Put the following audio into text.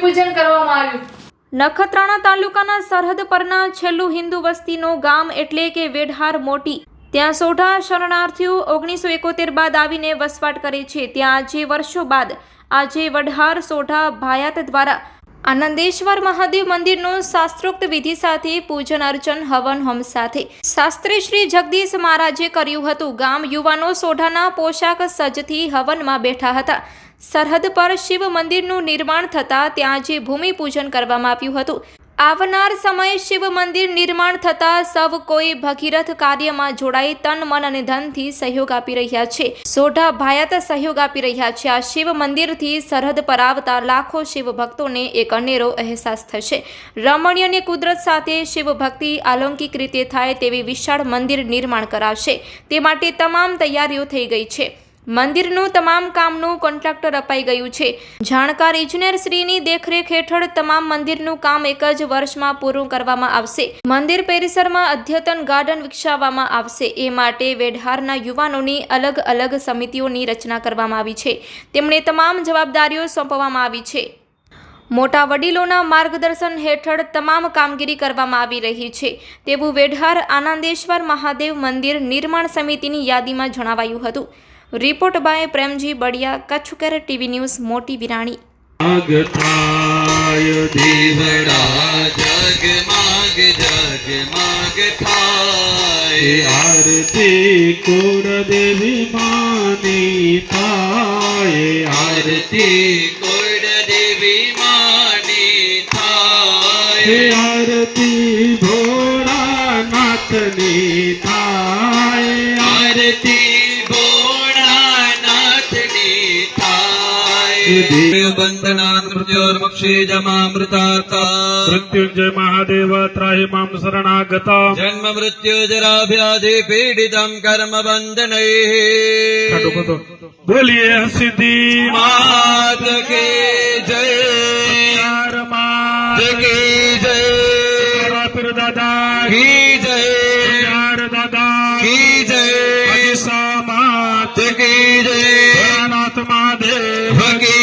પૂજન કરવામાં આવ્યું. નખત્રાણા તાલુકાના સરહદ પરના છેલ્લું હિન્દુ વસ્તીનું ગામ એટલે કે વેઢાર મોટી. ત્યાં સોઢા શરણાર્થીઓ ઓગણીસો એકોતેર બાદ આવીને વસવાટ કરે છે. ત્યાં આજે વર્ષો બાદ આજે વઢાર સોઢા ભાયાત દ્વારા આનંદેશ્વર મહાદેવ મંદિરનું શાસ્ત્રોક્ત વિધિ સાથે પૂજન અર્ચન, હવન, હોમ સાથે. શાસ્ત્રી શ્રી જગદીશ મહારાજે કર્યું હતું. ગામ યુવાનો સોઢાના પોશાક સજ્જથી હવનમાં બેઠા હતા. સરહદ પર શિવ મંદિરનું નિર્માણ થતાં ત્યાં જે ભૂમિપૂજન કરવામાં આવ્યું હતું, આવનાર સમયે શિવ મંદિર નિર્માણ થતાં સૌ કોઈ ભગીરથ કાર્યમાં જોડાઈ તન, મન અને ધનથી સહયોગ આપી રહ્યા છે. સોઢા ભાયાત સહયોગ આપી રહ્યા છે. આ શિવ મંદિરથી સરહદ પર આવતા લાખો શિવ ભક્તોને એક અનેરો અહેસાસ થશે. રમણીય અને કુદરત સાથે શિવ ભક્તિ અલૌકિક રીતે થાય તેવી વિશાળ મંદિર નિર્માણ કરાશે. તે માટે તમામ તૈયારીઓ થઈ ગઈ છે. મંદિરનું તમામ કામનું કોન્ટ્રાક્ટર અપાઈ ગયું છે. જાણકાર ઇજનેર શ્રીની દેખરેખ હેઠળ તમામ મંદિરનું કામ એક જ વર્ષમાં પૂરું કરવામાં આવશે. મંદિર પરિસરમાં અદ્યતન ગાર્ડન વિકસાવવામાં આવશે. એ માટે વેઢારના યુવાનોની અલગ અલગ સમિતિઓની રચના કરવામાં આવી છે. તેમણે તમામ જવાબદારીઓ સોંપવામાં આવી છે. મોટા વડીલોના માર્ગદર્શન હેઠળ તમામ કામગીરી કરવામાં આવી રહી છે. તેવું વેઢાર આનંદેશ્વર મહાદેવ મંદિર નિર્માણ સમિતિની યાદીમાં જણાવાયું હતું. રિપોર્ટ બાય પ્રેમજી બડિયા કચ્છકર ટીવી ન્યૂઝ મોટી વિરાણી. આરતી કુળ દેવી માની થાય. આરતી આરતી દેવી માની થાય. આરતી ભોળાનાથની થાય. આરતી ભોળાનાથની मृत्युंजय महादेव त्राही माँ शरणागता जन्म मृत्यु जराभ्याधि पीड़ित कर्म बंधन बोलिए सिद्धि मात के जय। मात के जय। दादा। की जय। दादा। की जय। मात। की जय। नाथ महादेव। की